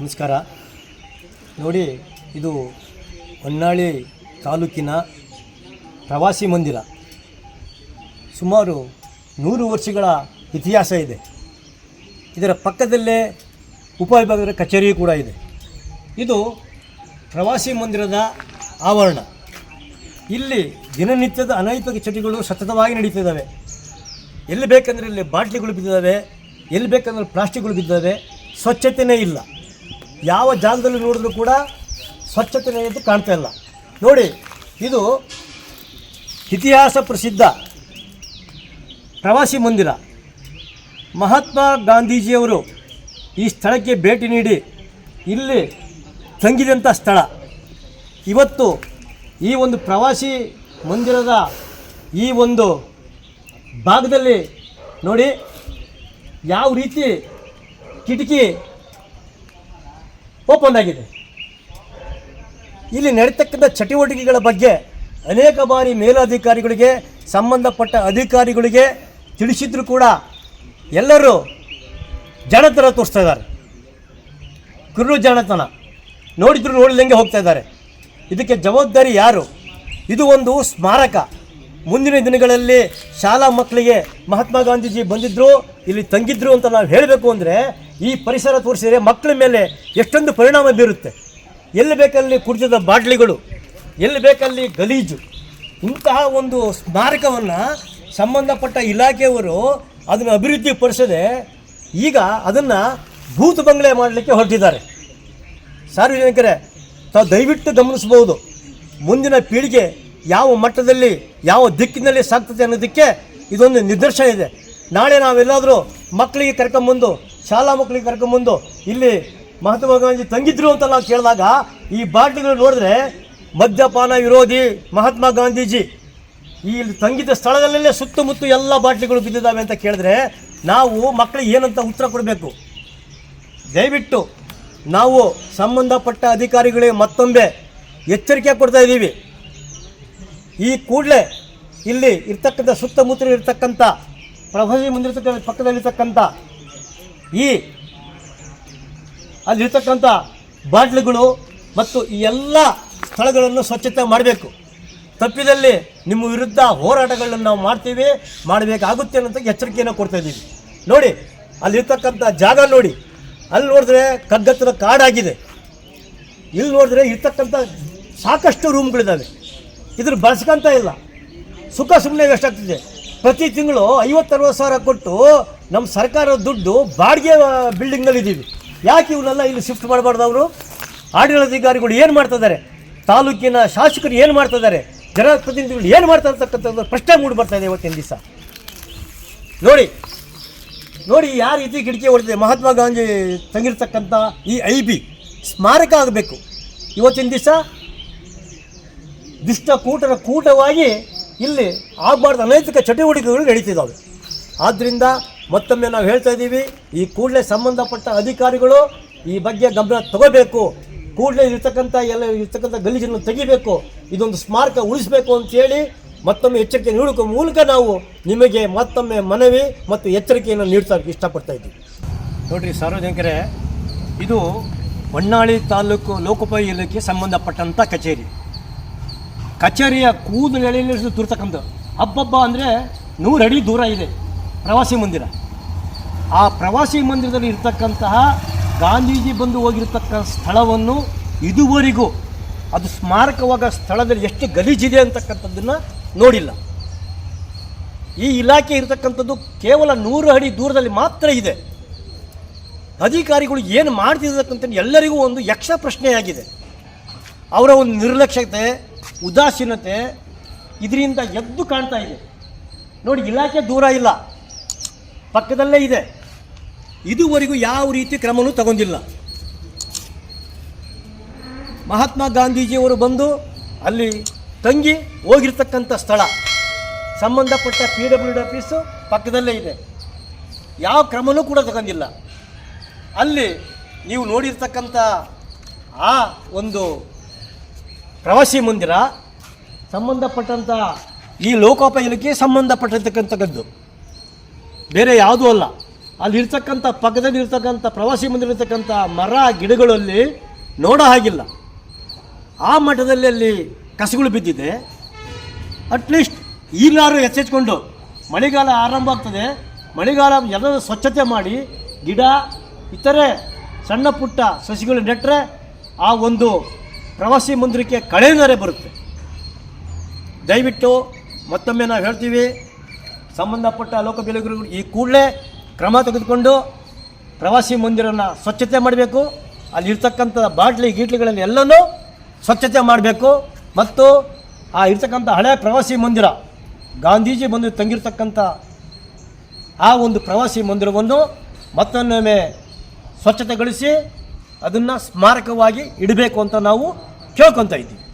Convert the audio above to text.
ನಮಸ್ಕಾರ. ನೋಡಿ, ಇದು ಹೊನ್ನಾಳಿ ತಾಲೂಕಿನ ಪ್ರವಾಸಿ ಮಂದಿರ. ಸುಮಾರು ನೂರು ವರ್ಷಗಳ ಇತಿಹಾಸ ಇದೆ. ಇದರ ಪಕ್ಕದಲ್ಲೇ ಉಪವಿಭಾಗದ ಕಚೇರಿ ಕೂಡ ಇದೆ. ಇದು ಪ್ರವಾಸಿ ಮಂದಿರದ ಆವರಣ. ಇಲ್ಲಿ ದಿನನಿತ್ಯದ ಅನೈತಿಕ ಚಟುಗಳು ಸತತವಾಗಿ ನಡೀತಿದ್ದಾವೆ. ಎಲ್ಲಿ ಬೇಕಂದರೆ ಇಲ್ಲಿ ಬಾಟ್ಲಿಗಳು ಬಿದ್ದಿದ್ದಾವೆ, ಎಲ್ಲಿ ಬೇಕಂದ್ರೆ ಪ್ಲಾಸ್ಟಿಕ್ಗಳು ಬಿದ್ದಿದ್ದಾವೆ ಸ್ವಚ್ಛತೆಯೇ ಇಲ್ಲ. ಯಾವ ಜಾಗದಲ್ಲಿ ನೋಡಿದ್ರೂ ಕೂಡ ಸ್ವಚ್ಛತೆ ಅನ್ನೋದು ಕಾಣ್ತಾ ಇಲ್ಲ. ನೋಡಿ, ಇದು ಇತಿಹಾಸ ಪ್ರಸಿದ್ಧ ಪ್ರವಾಸಿ ಮಂದಿರ. ಮಹಾತ್ಮ ಗಾಂಧೀಜಿಯವರು ಈ ಸ್ಥಳಕ್ಕೆ ಭೇಟಿ ನೀಡಿ ಇಲ್ಲಿ ತಂಗಿದಂಥ ಸ್ಥಳ. ಇವತ್ತು ಈ ಒಂದು ಪ್ರವಾಸಿ ಮಂದಿರದ ಈ ಒಂದು ಭಾಗದಲ್ಲಿ ನೋಡಿ, ಯಾವ ರೀತಿ ಕಿಟಕಿ ಓಪನ್ ಆಗಿದೆ ಇಲ್ಲಿ ನಡೀತಕ್ಕಂಥ ಚಟುವಟಿಕೆಗಳ ಬಗ್ಗೆ ಅನೇಕ ಬಾರಿ ಮೇಲಧಿಕಾರಿಗಳಿಗೆ, ಸಂಬಂಧಪಟ್ಟ ಅಧಿಕಾರಿಗಳಿಗೆ ತಿಳಿಸಿದ್ರು ಕೂಡ ಎಲ್ಲರೂ ಜಾಣತನ ತೋರಿಸ್ತಾ ಇದ್ದಾರೆ. ಕುರುಡು ಜಾಣತನ. ನೋಡಿದ್ರು ನೋಡಿದಂಗೆ ಹೋಗ್ತಾ ಇದ್ದಾರೆ. ಇದಕ್ಕೆ ಜವಾಬ್ದಾರಿ ಯಾರು? ಇದು ಒಂದು ಸ್ಮಾರಕ. ಮುಂದಿನ ದಿನಗಳಲ್ಲಿ ಶಾಲಾ ಮಕ್ಕಳಿಗೆ ಮಹಾತ್ಮ ಗಾಂಧೀಜಿ ಬಂದಿದ್ದರು ಇಲ್ಲಿ ತಂಗಿದ್ರು ಅಂತ ನಾವು ಹೇಳಬೇಕು ಅಂದರೆ ಈ ಪರಿಸರ ತೋರಿಸಿದರೆ ಮಕ್ಕಳ ಮೇಲೆ ಎಷ್ಟೊಂದು ಪರಿಣಾಮ ಬೀರುತ್ತೆ. ಎಲ್ಲಿ ಬೇಕಲ್ಲಿ ಕುಡಿದ ಬಾಟ್ಲಿಗಳು, ಎಲ್ಲಿ ಬೇಕಲ್ಲಿ ಗಲೀಜು. ಇಂತಹ ಒಂದು ಸ್ಮಾರಕವನ್ನು ಸಂಬಂಧಪಟ್ಟ ಇಲಾಖೆಯವರು ಅದನ್ನು ಅಭಿವೃದ್ಧಿ ಪಡಿಸದೆ ಈಗ ಅದನ್ನು ಭೂತ ಬಂಗಲೆ ಮಾಡಲಿಕ್ಕೆ ಹೊರಟಿದ್ದಾರೆ. ಸಾರ್ವಜನಿಕರೇ, ತಾವು ದಯವಿಟ್ಟು ಗಮನಿಸ್ಬೋದು ಮುಂದಿನ ಪೀಳಿಗೆ ಯಾವ ಮಟ್ಟದಲ್ಲಿ, ಯಾವ ದಿಕ್ಕಿನಲ್ಲಿ ಸಾಗ್ತದೆ ಅನ್ನೋದಕ್ಕೆ ಇದೊಂದು ನಿದರ್ಶನ ಇದೆ. ನಾಳೆ ನಾವೆಲ್ಲಾದರೂ ಮಕ್ಕಳಿಗೆ ಕರ್ಕೊಂಬಂದು ಶಾಲಾ ಮಕ್ಕಳಿಗೆ ಕರ್ಕೊಂಬಂದು ಇಲ್ಲಿ ಮಹಾತ್ಮ ಗಾಂಧಿ ತಂಗಿದ್ರು ಅಂತ ನಾವು ಕೇಳಿದಾಗ ಈ ಬಾಟ್ಲಿಗಳು ನೋಡಿದ್ರೆ ಮದ್ಯಪಾನ ವಿರೋಧಿ ಮಹಾತ್ಮ ಗಾಂಧೀಜಿ. ಈ ತಂಗಿದ ಸ್ಥಳದಲ್ಲೇ ಸುತ್ತಮುತ್ತ ಎಲ್ಲ ಬಾಟ್ಲಿಗಳು ಬಿದ್ದಿದ್ದಾವೆ ಅಂತ ಕೇಳಿದ್ರೆ ನಾವು ಮಕ್ಕಳಿಗೆ ಏನಂತ ಉತ್ತರ ಕೊಡಬೇಕು? ದಯವಿಟ್ಟು ನಾವು ಸಂಬಂಧಪಟ್ಟ ಅಧಿಕಾರಿಗಳಿಗೆ ಮತ್ತೊಮ್ಮೆ ಎಚ್ಚರಿಕೆ ಕೊಡ್ತಾ ಇದ್ದೀವಿ. ಈ ಕೂಡಲೇ ಇಲ್ಲಿ ಇರ್ತಕ್ಕಂಥ ಸುತ್ತಮುತ್ತಲು ಇರ್ತಕ್ಕಂಥ ಪ್ರವಾಸಿ ಮುಂದಿರ್ತಕ್ಕಂಥ ಪಕ್ಕದಲ್ಲಿರ್ತಕ್ಕಂಥ ಈ ಅಲ್ಲಿರ್ತಕ್ಕಂಥ ಬಾಟ್ಲುಗಳು ಮತ್ತು ಈ ಎಲ್ಲ ಸ್ಥಳಗಳನ್ನು ಸ್ವಚ್ಛತೆ ಮಾಡಬೇಕು. ತಪ್ಪಿದಲ್ಲಿ ನಿಮ್ಮ ವಿರುದ್ಧ ಹೋರಾಟಗಳನ್ನು ನಾವು ಮಾಡ್ತೀವಿ, ಮಾಡಬೇಕಾಗುತ್ತೆ ಅನ್ನೋಂಥ ಎಚ್ಚರಿಕೆಯನ್ನು ಕೊಡ್ತಾ ಇದ್ದೀವಿ. ನೋಡಿ, ಅಲ್ಲಿರ್ತಕ್ಕಂಥ ಜಾಗ ನೋಡಿ. ಅಲ್ಲಿ ನೋಡಿದ್ರೆ ಕಗ್ಗತ್ತಿನ ಕಾಡಾಗಿದೆ. ಇಲ್ಲಿ ನೋಡಿದ್ರೆ ಇರ್ತಕ್ಕಂಥ ಸಾಕಷ್ಟು ರೂಮ್ಗಳಿದ್ದಾವೆ. ಇದ್ರ ಬಳಸ್ಕೊಂತ ಇಲ್ಲ. ಸುಖ ಸುಮ್ಮನೆ ವೇಸ್ಟ್ ಆಗ್ತಿದೆ. ಪ್ರತಿ ತಿಂಗಳು ಐವತ್ತರವತ್ತು ಸಾವಿರ ಕೊಟ್ಟು ನಮ್ಮ ಸರ್ಕಾರದ ದುಡ್ಡು ಬಾಡಿಗೆ ಬಿಲ್ಡಿಂಗ್ನಲ್ಲಿ ಇದ್ದೀವಿ ಯಾಕೆ ಇವನ್ನೆಲ್ಲ ಇಲ್ಲಿ ಶಿಫ್ಟ್ ಮಾಡಬಾರ್ದು ಅವರು? ಆಡಳಿತಾಧಿಕಾರಿಗಳು ಏನು ಮಾಡ್ತಿದ್ದಾರೆ? ತಾಲೂಕಿನ ಶಾಸಕರು ಏನು ಮಾಡ್ತಿದ್ದಾರೆ? ಜನಪ್ರತಿನಿಧಿಗಳು ಏನು ಮಾಡ್ತಾ ಇರ್ತಕ್ಕಂಥದ್ದು ಪ್ರಶ್ನೆ ಮೂಡಿ ಬರ್ತಾ ಇದೆ ಇವತ್ತಿನ ದಿವಸ. ನೋಡಿ ನೋಡಿ ಯಾವ ರೀತಿ ಕಿಟಕಿ ಹೊಡೆದಿದೆ? ಮಹಾತ್ಮ ಗಾಂಧಿ ತಂಗಿರ್ತಕ್ಕಂಥ ಈ ಐ ಬಿ ಸ್ಮಾರಕ ಆಗಬೇಕು. ಇವತ್ತಿನ ದಿವಸ ದುಷ್ಟ ಕೂಟರ ಕೂಟವಾಗಿ ಇಲ್ಲಿ ಆಗಬಾರ್ದು ಅನೈತಿಕ ಚಟುವಟಿಕೆಗಳು ನಡೀತಿದ್ದಾವೆ. ಆದ್ದರಿಂದ ಮತ್ತೊಮ್ಮೆ ನಾವು ಹೇಳ್ತಾ ಇದ್ದೀವಿ, ಈ ಕೂಡಲೇ ಸಂಬಂಧಪಟ್ಟ ಅಧಿಕಾರಿಗಳು ಈ ಬಗ್ಗೆ ಗಮನ ತಗೋಬೇಕು. ಕೂಡಲೇ ಇರ್ತಕ್ಕಂಥ ಎಲ್ಲ ಇರ್ತಕ್ಕಂಥ ಗಲೀಜನ್ನು ತೆಗಿಬೇಕು. ಇದೊಂದು ಸ್ಮಾರಕ ಉಳಿಸಬೇಕು ಅಂತೇಳಿ ಮತ್ತೊಮ್ಮೆ ಎಚ್ಚರಿಕೆ ನೀಡುವ ಮೂಲಕ ನಾವು ನಿಮಗೆ ಮತ್ತೊಮ್ಮೆ ಮನವಿ ಮತ್ತು ಎಚ್ಚರಿಕೆಯನ್ನು ನೀಡ್ತಾ ಇಷ್ಟಪಡ್ತಾ ಇದ್ದೀವಿ. ನೋಡಿರಿ ಸಾರ್ವಜನಿಕರೇ, ಇದು ಹೊನ್ನಾಳಿ ತಾಲೂಕು ಲೋಕೋಪಯೋಗಿ ಇಲಾಖೆ ಸಂಬಂಧಪಟ್ಟಂಥ ಕಚೇರಿ. ಕಚೇರಿಯ ಕೂದಲು ಎಳೆಯಲಿಟ್ಟು ತುರ್ತಕ್ಕಂಥ ಹಬ್ಬಬ್ಬ ಅಂದರೆ ನೂರು ಅಡಿ ದೂರ ಇದೆ, ಪ್ರವಾಸಿ ಮಂದಿರ. ಆ ಪ್ರವಾಸಿ ಮಂದಿರದಲ್ಲಿ ಇರ್ತಕ್ಕಂತಹ ಗಾಂಧೀಜಿ ಬಂದು ಹೋಗಿರ್ತಕ್ಕಂಥ ಸ್ಥಳವನ್ನು ಇದುವರೆಗೂ, ಅದು ಸ್ಮಾರಕವಾದ ಸ್ಥಳದಲ್ಲಿ ಎಷ್ಟು ಗಲೀಜಿದೆ ಅಂತಕ್ಕಂಥದ್ದನ್ನು ನೋಡಿಲ್ಲ. ಈ ಇಲಾಖೆ ಇರತಕ್ಕಂಥದ್ದು ಕೇವಲ ನೂರು ಅಡಿ ದೂರದಲ್ಲಿ ಮಾತ್ರ ಇದೆ. ಅಧಿಕಾರಿಗಳು ಏನು ಮಾಡ್ತಿರ್ತಕ್ಕಂಥ ಎಲ್ಲರಿಗೂ ಒಂದು ಯಕ್ಷ ಪ್ರಶ್ನೆಯಾಗಿದೆ. ಅವರ ಒಂದು ನಿರ್ಲಕ್ಷ್ಯತೆ ಉದಾಸೀನತೆ ಇದರಿಂದ ಎದ್ದು ಕಾಣ್ತಾ ಇದೆ. ನೋಡಿ, ಇಲಾಖೆ ದೂರ ಇಲ್ಲ. ಪಕ್ಕದಲ್ಲೇ ಇದೆ. ಇದುವರೆಗೂ ಯಾವ ರೀತಿ ಕ್ರಮವೂ ತಗೊಂಡಿಲ್ಲ. ಮಹಾತ್ಮ ಗಾಂಧೀಜಿಯವರು ಬಂದು ಅಲ್ಲಿ ತಂಗಿ ಹೋಗಿರ್ತಕ್ಕಂಥ ಸ್ಥಳ, ಸಂಬಂಧಪಟ್ಟ ಪಿ ಡಬ್ಲ್ಯೂ ಡಿ ಆಫೀಸು ಪಕ್ಕದಲ್ಲೇ ಇದೆ. ಯಾವ ಕ್ರಮನೂ ಕೂಡ ತಗೊಂಡಿಲ್ಲ. ಅಲ್ಲಿ ನೀವು ನೋಡಿರ್ತಕ್ಕಂಥ ಆ ಒಂದು ಪ್ರವಾಸಿ ಮಂದಿರ ಸಂಬಂಧಪಟ್ಟಂಥ ಈ ಲೋಕೋಪಯೋಗಕ್ಕೆ ಸಂಬಂಧಪಟ್ಟಿರ್ತಕ್ಕಂಥದ್ದು. ಬೇರೆ ಯಾವುದೂ ಅಲ್ಲ. ಅಲ್ಲಿರ್ತಕ್ಕಂಥ ಪಕ್ಕದಲ್ಲಿ ಇರ್ತಕ್ಕಂಥ, ಪ್ರವಾಸಿ ಮಂದಿರ ಇರ್ತಕ್ಕಂಥ ಮರ, ಗಿಡಗಳಲ್ಲಿ ನೋಡೋ ಹಾಗಿಲ್ಲ. ಆ ಮಠದಲ್ಲಿ ಅಲ್ಲಿ ಕಸಗಳು ಬಿದ್ದಿದೆ. ಅಟ್ಲೀಸ್ಟ್ ಈಗಲಾರು ಎಚ್ಚೆಚ್ಕೊಂಡು ಮಳೆಗಾಲ ಆರಂಭ ಆಗ್ತದೆ. ಮಳೆಗಾಲ ಎಲ್ಲ ಸ್ವಚ್ಛತೆ ಮಾಡಿ ಗಿಡ, ಇತರೆ ಸಣ್ಣ ಪುಟ್ಟ ಸಸಿಗಳು ನೆಟ್ಟರೆ ಆ ಒಂದು ಪ್ರವಾಸಿ ಮಂದಿರಕ್ಕೆ ಕಳೆದರೆ ಬರುತ್ತೆ. ದಯವಿಟ್ಟು ಮತ್ತೊಮ್ಮೆ ನಾವು ಹೇಳ್ತೀವಿ, ಸಂಬಂಧಪಟ್ಟ ಲೋಕಬೆಲೆಗಳು ಈ ಕೂಡಲೇ ಕ್ರಮ ತೆಗೆದುಕೊಂಡು ಪ್ರವಾಸಿ ಮಂದಿರನ ಸ್ವಚ್ಛತೆ ಮಾಡಬೇಕು. ಅಲ್ಲಿರ್ತಕ್ಕಂಥ ಬಾಟ್ಲಿ ಗೀಟ್ಲಿಗಳಲ್ಲಿ ಎಲ್ಲನೂ ಸ್ವಚ್ಛತೆ ಮಾಡಬೇಕು. ಮತ್ತು ಆ ಇರ್ತಕ್ಕಂಥ ಹಳೆ ಪ್ರವಾಸಿ ಮಂದಿರ, ಗಾಂಧೀಜಿ ಬಂದು ತಂಗಿರ್ತಕ್ಕಂಥ ಆ ಒಂದು ಪ್ರವಾಸಿ ಮಂದಿರವನ್ನು ಮತ್ತೊಮ್ಮೆ ಸ್ವಚ್ಛತೆಗೊಳಿಸಿ ಅದನ್ನು ಸ್ಮಾರಕವಾಗಿ ಇಡಬೇಕು ಅಂತ ನಾವು ಕೇಳ್ಕೊತಾ ಇದ್ದೀವಿ.